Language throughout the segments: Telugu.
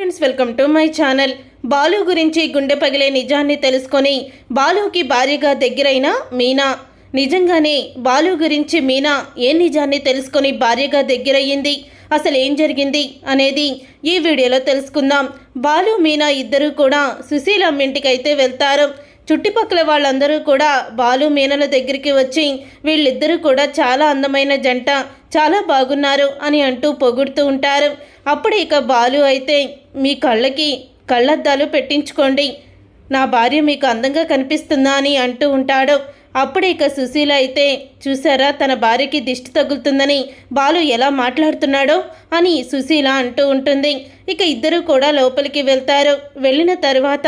Friends welcome to my channel Balu గురించి గుండె పగిలే నిజాన్ని తెలుసుకొని బాలుకి భారీగా దగ్గరైన మీనా. నిజంగానే బాలు గురించి మీనా ఏ నిజాన్ని తెలుసుకొని భారీగా దగ్గరయ్యింది? అసలు ఏం జరిగింది? అనేది ఈ వీడియోలో తెలుసుకుందాం. బాలు మీనా ఇద్దరూ కూడా సుశీలమ్మ ఇంటికైతే వెళ్తారు. చుట్టుపక్కల వాళ్ళందరూ కూడా బాలు మీనల దగ్గరికి వచ్చి వీళ్ళిద్దరూ కూడా చాలా అందమైన జంట చాలా బాగున్నారు అని అంటూ పొగుడుతూ ఉంటారు. అప్పుడు ఇక బాలు అయితే మీ కళ్ళకి కళ్ళద్దాలు పెట్టించుకోండి. నా భార్య మీకు అందంగా కనిపిస్తుందా? అని అంటూ ఉంటాడు. అప్పుడు ఇక సుశీల అయితే చూసారా తన భార్యకి దిష్టి తగులుతుందని బాలు ఎలా మాట్లాడుతున్నాడో? అని సుశీల అంటూ ఉంటుంది. ఇక ఇద్దరు కూడా లోపలికి వెళ్తారు. వెళ్ళిన తర్వాత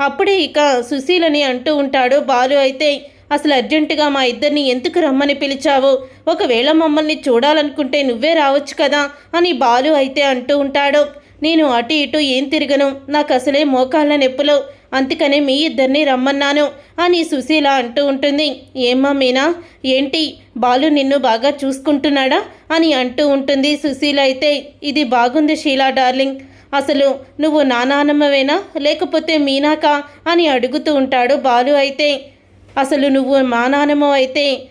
అప్పుడే ఇక సుశీలని అంటూ ఉంటాడు బాలు అయితే అసలు అర్జెంటుగా మా ఇద్దరిని ఎందుకు రమ్మని పిలిచావు? ఒకవేళ మమ్మల్ని చూడాలనుకుంటే నువ్వే రావచ్చు కదా అని బాలు అయితే అంటూ ఉంటాడు. నేను అటు ఇటు ఏం తిరగను? నాకు అసలే మోకాళ్ళ నొప్పులు. అందుకనే మీ ఇద్దరిని రమ్మన్నాను అని సుశీల అంటూ ఉంటుంది. ఏమ్మా మీనా? ఏంటి? బాలు నిన్ను బాగా చూసుకుంటున్నాడా? అని అంటూ ఉంటుంది సుశీల అయితే. ఇది బాగుంది షీలా డార్లింగ్. అసలు నువ్వు నానానమ్మవేనా లేకపోతే మీనాకా? అని అడుగుతూ ఉంటాడు బాలు అయితే. అసలు నువ్వు మా నానమ్మ అయితే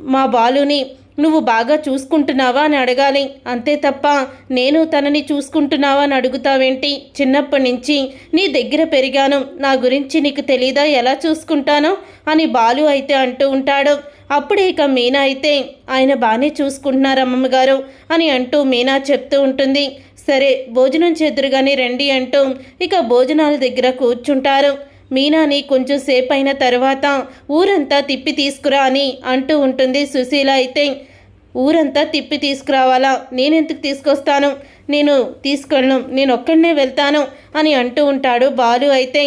మా బాలుని నువ్వు బాగా చూసుకుంటున్నావా అని అడగాలి. అంతే తప్ప నేను తనని చూసుకుంటున్నావా అని అడుగుతావేంటి? చిన్నప్పటి నుంచి నీ దగ్గర పెరిగాను. నా గురించి నీకు తెలీదా? ఎలా చూసుకుంటానో? అని బాలు అయితే అంటూ ఉంటాడు. అప్పుడే ఇక మీనా అయితే ఆయన బాగానే చూసుకుంటున్నారు అమ్మమ్మ గారు అని అంటూ మీనా చెప్తూ ఉంటుంది. సరే భోజనం చేదురుగానే రండి అంటూ ఇక భోజనాల దగ్గర కూర్చుంటారు. మీనాని కొంచెం సేపు అయిన తర్వాత ఊరంతా తిప్పి తీసుకురా అని అంటూ ఉంటుంది సుశీల అయితే ఊరంతా తిప్పి తీసుకురావాలా? నేనెందుకు తీసుకొస్తాను? నేను తీసుకెళ్ళను. నేను ఒక్కడనే వెళ్తాను అని అంటూ ఉంటాడు బాలు అయితే.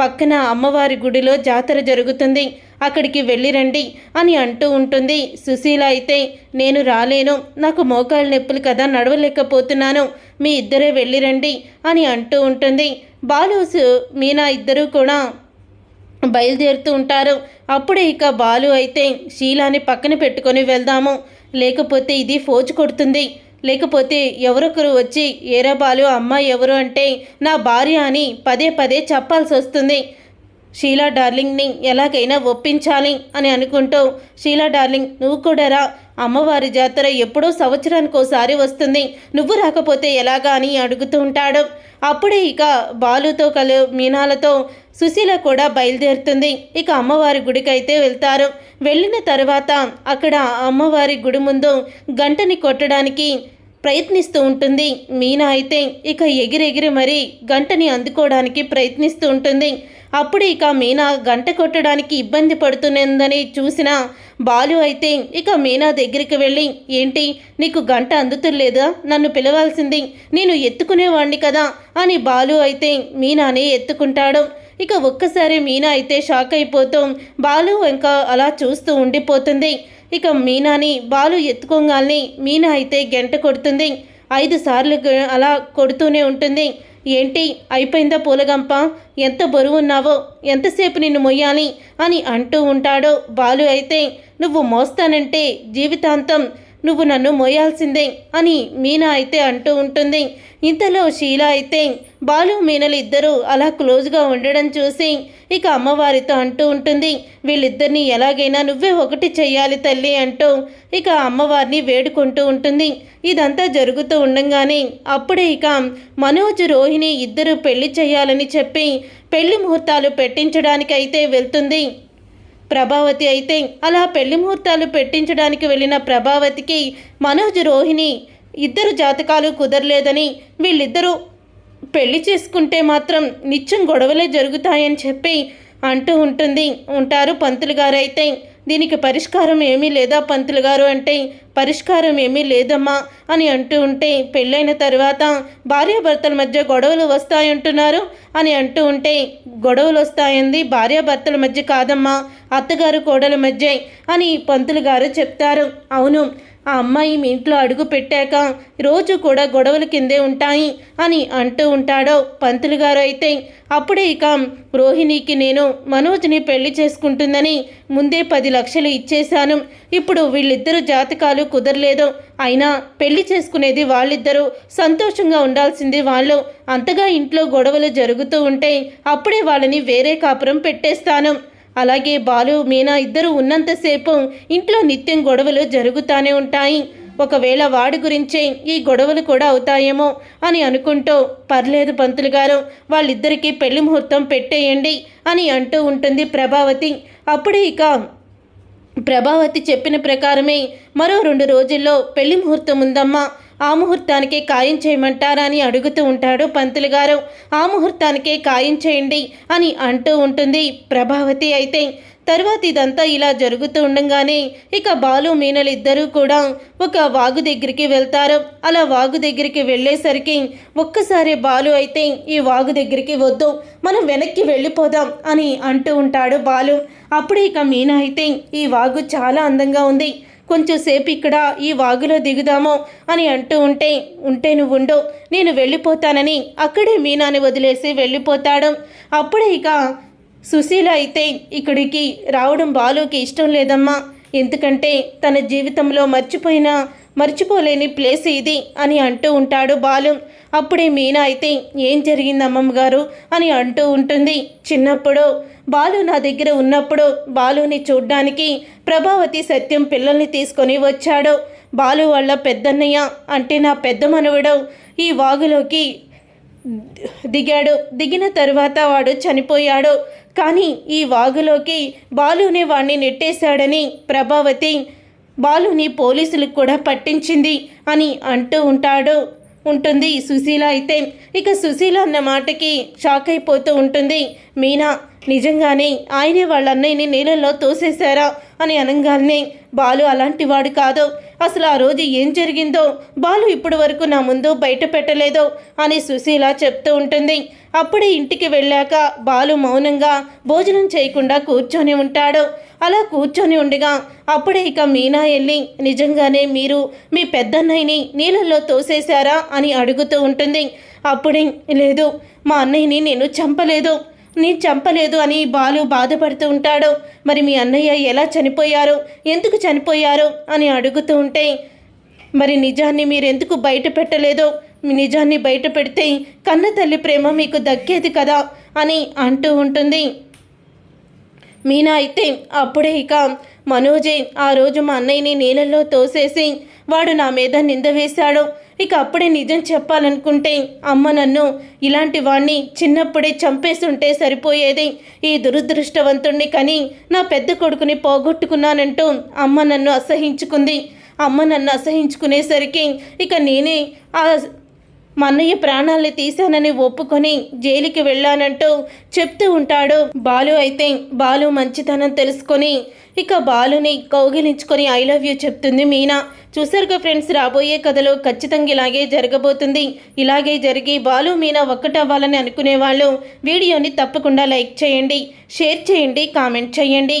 పక్కన అమ్మవారి గుడిలో జాతర జరుగుతుంది. అక్కడికి వెళ్ళి రండి అని అంటూ ఉంటుంది సుశీల అయితే. నేను రాలేను. నాకు మోకాళ్ళ నొప్పులు కదా. నడవలేకపోతున్నాను. మీ ఇద్దరే వెళ్ళి రండి అని అంటూ ఉంటుంది. బాలుసు మీనా ఇద్దరూ కూడా బయలుదేరుతూ ఉంటారు. అప్పుడే ఇక బాలు అయితే షీలాని పక్కన పెట్టుకొని వెళ్దాము. లేకపోతే ఇది ఫోజు కొడుతుంది. లేకపోతే ఎవరొకరు వచ్చి ఏరా బాలు అమ్మాయి ఎవరు? అంటే నా భార్య అని పదే పదే చెప్పాల్సి వస్తుంది. షీలా డార్లింగ్ని ఎలాగైనా ఒప్పించాలి అని అనుకుంటూ షీలా డార్లింగ్ నువ్వు కూడా రా. అమ్మవారి జాతర ఎప్పుడో సంవత్సరానికి ఒకసారి వస్తుంది. నువ్వు రాకపోతే ఎలాగా అని అడుగుతూ ఉంటాడు. అప్పుడే ఇక బాలుతో కలు మీనాలతో సుశీల కూడా బయలుదేరుతుంది. ఇక అమ్మవారి గుడికైతే వెళ్తారు. వెళ్ళిన తర్వాత అక్కడ అమ్మవారి గుడి ముందు గంటని కొట్టడానికి ప్రయత్నిస్తూ ఉంటుంది. మీనా అయితే ఇక ఎగిరెగిరి మరీ గంటని అందుకోవడానికి ప్రయత్నిస్తూ ఉంటుంది. అప్పుడు ఇక మీనా గంట కొట్టడానికి ఇబ్బంది పడుతున్నదని చూసిన బాలు అయితే ఇక మీనా దగ్గరికి వెళ్ళి ఏంటి? నీకు గంట అందుతులేదా? నన్ను పిలవాల్సింది. నేను ఎత్తుకునేవాణ్ణి కదా అని బాలు అయితే మీనానే ఎత్తుకుంటాడు. ఇక ఒక్కసారి మీనా అయితే షాక్ అయిపోతూ బాలు ఇంకా అలా చూస్తూ ఉండిపోతుంది. ఇక మీనాని బాలు ఎత్తుకోగాల్ని మీనా అయితే గంట కొడుతుంది. ఐదు సార్లు అలా కొడుతూనే ఉంటుంది. ఏంటి? అయిపోయిందా పూలగంప? ఎంత బరువు ఉన్నావో ఎంతసేపు నిన్ను మొయ్యాలి? అని అంటూ ఉంటాడో బాలు అయితే. నువ్వు మోస్తానంటే జీవితాంతం నువ్వు నన్ను మోయాల్సిందే అని మీనా అయితే అంటూ ఉంటుంది. ఇంతలో షీలా అయితే బాలు మీనలు ఇద్దరూ అలా క్లోజ్గా ఉండడం చూసి ఇక అమ్మవారితో అంటూ ఉంటుంది వీళ్ళిద్దరిని ఎలాగైనా నువ్వే ఒకటి చెయ్యాలి తల్లి అంటూ ఇక అమ్మవారిని వేడుకుంటూ ఉంటుంది. ఇదంతా జరుగుతూ ఉండంగానే అప్పుడే ఇక మనోజ్ రోహిణి ఇద్దరు పెళ్ళి చేయాలని చెప్పి పెళ్ళి ముహూర్తాలు పెట్టించడానికి అయితే వెళ్తుంది. ప్రభావతి అయితే అలా పెళ్ళి ముహూర్తాలు పెట్టించడానికి వెళ్ళిన ప్రభావతికి మనోజ్ రోహిణి ఇద్దరు జాతకాలు కుదరలేదని వీళ్ళిద్దరూ పెళ్ళి చేసుకుంటే మాత్రం నిత్యం గొడవలే జరుగుతాయని చెప్పి అంటూ ఉంటుంది. ఉంటారు పంతులు గారు అయితే. దీనికి పరిష్కారం ఏమీ లేదా పంతులు గారు అంటే పరిష్కారం ఏమీ లేదమ్మా అని అంటూ ఉంటే పెళ్ళైన తర్వాత భార్యాభర్తల మధ్య గొడవలు వస్తాయంటున్నారు అని అంటూ ఉంటే గొడవలు వస్తాయంది భార్యాభర్తల మధ్య కాదమ్మా అత్తగారు కోడల మధ్య అని పంతులు గారు చెప్తారు. అవును ఆ అమ్మాయి మీ ఇంట్లో అడుగు పెట్టాక రోజు కూడా గొడవల కిందే ఉంటాయి అని అంటూ ఉంటాడో పంతులు గారు అయితే. అప్పుడే ఇక రోహిణికి నేను మనోజ్ని పెళ్ళి చేసుకుంటుందని ముందే పది లక్షలు ఇచ్చేశాను. ఇప్పుడు వీళ్ళిద్దరూ జాతకాలు కుదరలేదు. అయినా పెళ్ళి చేసుకునేది వాళ్ళిద్దరూ సంతోషంగా ఉండాల్సింది వాళ్ళు. అంతగా ఇంట్లో గొడవలు జరుగుతూ ఉంటే అప్పుడే వాళ్ళని వేరే కాపురం పెట్టేస్తాను. అలాగే బాలు మీనా ఇద్దరు ఉన్నంతసేపు ఇంట్లో నిత్యం గొడవలు జరుగుతూనే ఉంటాయి. ఒకవేళ వాడి గురించే ఈ గొడవలు కూడా అవుతాయేమో అని అనుకుంటూ పర్లేదు పంతులు గారు వాళ్ళిద్దరికీ పెళ్ళి ముహూర్తం పెట్టేయండి అని అంటూ ఉంటుంది ప్రభావతి. అప్పుడే ఇక ప్రభావతి చెప్పిన ప్రకారమే మరో రెండు రోజుల్లో పెళ్ళి ముహూర్తం ఉందమ్మా. ఆ ముహూర్తానికే ఖాయం చేయమంటారా అని అడుగుతూ ఉంటాడు పంతులు గారు. ఆ ముహూర్తానికే ఖాయం చేయండి అని అంటూ ఉంటుంది ప్రభావతి అయితే. తర్వాత ఇదంతా ఇలా జరుగుతూ ఉండగానే ఇక బాలు మీనలిద్దరూ కూడా ఒక వాగు దగ్గరికి వెళ్తారు. అలా వాగు దగ్గరికి వెళ్ళేసరికి ఒక్కసారి బాలు అయితే ఈ వాగు దగ్గరికి వద్దు మనం వెనక్కి వెళ్ళిపోదాం అని అంటూ ఉంటాడు బాలు. అప్పుడు ఇక మీనా అయితే ఈ వాగు చాలా అందంగా ఉంది. కొంచెం సేపు ఇక్కడ ఈ వాగులో దిగుదామో అని అంటూ ఉంటే ఉంటే నువ్వు ఉండు నేను వెళ్ళిపోతానని. అక్కడే మీనాని వదిలేసి వెళ్ళిపోతాడు. అప్పుడే ఇక సుశీల అయితే ఇక్కడికి రావడం బాలుకి ఇష్టం లేదమ్మా. ఎందుకంటే తన జీవితంలో మర్చిపోయిన మర్చిపోలేని ప్లేస్ ఇది అని అంటూ ఉంటాడు బాలు. అప్పుడే మీనా అయితే ఏం జరిగింది అమ్మమ్మ గారు అని అంటూ ఉంటుంది చిన్నప్పుడు. బాలు నా దగ్గర ఉన్నప్పుడు బాలుని చూడ్డానికి ప్రభావతి సత్యం పిల్లల్ని తీసుకొని వచ్చాడు. బాలు వాళ్ళ పెద్దన్నయ్య అంటే నా పెద్ద మనవడు. ఈ వాగులోకి దిగాడు. దిగిన తర్వాత వాడు చనిపోయాడు. కానీ ఈ వాగులోకి బాలుని వాణ్ణి నెట్టేశాడని ప్రభావతి బాలుని పోలీసులకు కూడా పట్టించింది అని అంటూ ఉంటాడు. ఉంటుంది. సుశీల అయితే ఇక సుశీల అన్న మాటకి షాక్ అయిపోతూ ఉంటుంది. మీనా నిజంగానే ఆయనే వాళ్ళ అన్నయ్యని నీళ్ళల్లో తోసేశారా అని అనగానే బాలు అలాంటి వాడు కాదు. అసలు ఆ రోజు ఏం జరిగిందో? బాలు ఇప్పటి వరకు నా ముందు బయట పెట్టలేదో అని సుశీల చెప్తూ ఉంటుంది. అప్పుడే ఇంటికి వెళ్ళాక బాలు మౌనంగా భోజనం చేయకుండా కూర్చొని ఉంటాడు. అలా కూర్చొని ఉండగా అప్పుడే ఇక మీనా వెళ్ళి నిజంగానే మీరు మీ పెద్దన్నయ్యని నీళ్ళల్లో తోసేశారా? అని అడుగుతూ ఉంటుంది. అప్పుడే లేదు మా అన్నయ్యని నేను చంపలేదు. నేను చంపలేదు అని బాలు బాధపడుతూ ఉంటాడు. మరి మీ అన్నయ్య ఎలా చనిపోయారు? ఎందుకు చనిపోయారు? అని అడుగుతూ ఉంటే మరి నిజాన్ని మీరెందుకు బయట పెట్టలేదో మీ నిజాన్ని బయట పెడితే కన్న తల్లి ప్రేమ మీకు దక్కేది కదా? అని అంటూ ఉంటుంది. మీనా అయితే అప్పుడే ఇక మనోజే ఆ రోజు మా అన్నయ్యని నీళ్ళల్లో తోసేసి వాడు నా మీద నింద వేశాడు. ఇక అప్పుడే నిజం చెప్పాలనుకుంటే అమ్మ నన్ను ఇలాంటి వాణ్ణి చిన్నప్పుడే చంపేస్తుంటే సరిపోయేది ఈ దురదృష్టవంతుణ్ణి కానీ నా పెద్ద కొడుకుని పోగొట్టుకున్నానంటూ అమ్మ నన్ను అసహించుకుంది. అమ్మ నన్ను అసహించుకునేసరికి ఇక నేనే ఆ మన్నయ్య ప్రాణాల్ని తీశానని ఒప్పుకొని జైలుకి వెళ్ళానంటూ చెప్తూ ఉంటాడు. బాలు అయితే బాలు మంచితనం తెలుసుకొని ఇక బాలుని కౌగిలించుకొని ఐ లవ్ యూ చెప్తుంది మీనా. చూసారుగా ఫ్రెండ్స్ రాబోయే కథలో ఖచ్చితంగా ఇలాగే జరగబోతుంది. ఇలాగే జరిగి బాలు మీనా ఒక్కటవ్వాలని అనుకునే వాళ్ళు వీడియోని తప్పకుండా లైక్ చేయండి షేర్ చేయండి కామెంట్ చేయండి.